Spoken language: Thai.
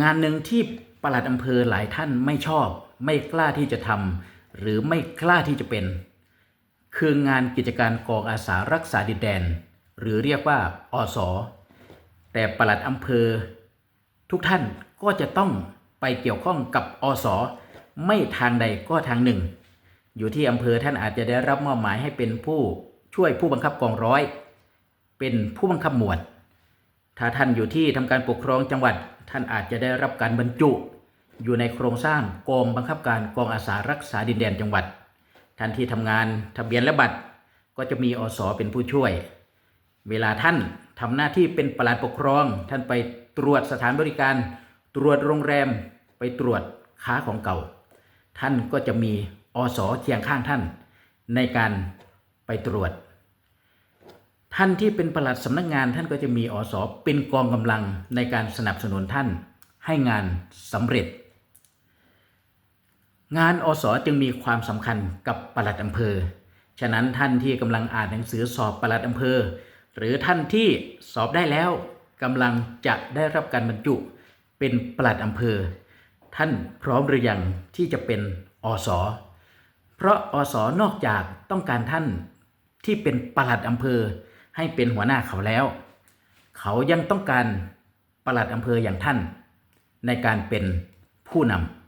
งานหนึ่งที่ปลัดอำเภอหลายท่านไม่ชอบ ไม่กล้าที่จะทำหรือไม่กล้าที่จะเป็น คืองานกิจการกองอาสารักษาดินแดน หรือเรียกว่าอสแต่ปลัดอำเภอ ทุกท่านก็จะต้องไปเกี่ยวข้องกับอสไม่ทางใดก็ทางหนึ่ง อยู่ที่อำเภอท่านอาจจะได้รับมอบหมายให้เป็นผู้ช่วยผู้บังคับกองร้อย เป็นผู้บังคับหมวด ถ้าท่านอยู่ที่ทำการปกครองจังหวัด ท่านอาจจะได้รับการบรรจุ อยู่ในโครงสร้างกองบังคับการกองอาสารักษาดินแดนจังหวัดท่านที่ทำงานทะเบียนและบัตรก็จะมีอสเป็นผู้ช่วย เวลาท่านทำหน้าที่เป็นปลัดปกครอง ท่านไปตรวจสถานบริการ ตรวจโรงแรม ไปตรวจค้าของเก่า ท่านก็จะมีอสเคียงข้างท่าน ในการไปตรวจ ท่านที่เป็นปลัดสำนักงานท่านก็จะมีอสเป็นกองกำลังในการสนับสนุนท่านให้งานสำเร็จ งานอสจึงมีความสำคัญกับปลัดอำเภอ ฉะนั้นท่านที่กำลังอ่านหนังสือสอบปลัดอำเภอ หรือท่านที่สอบได้แล้วกำลังจะได้รับการบรรจุเป็นปลัดอำเภอ ท่านพร้อมหรือยังที่จะเป็นอสเพราะอสนอกจากต้องการท่านที่เป็นปลัดอำเภอ ให้เป็นหัวหน้าเขาแล้ว เขายังต้องการปลัดอำเภออย่างท่าน ในการเป็นผู้นำ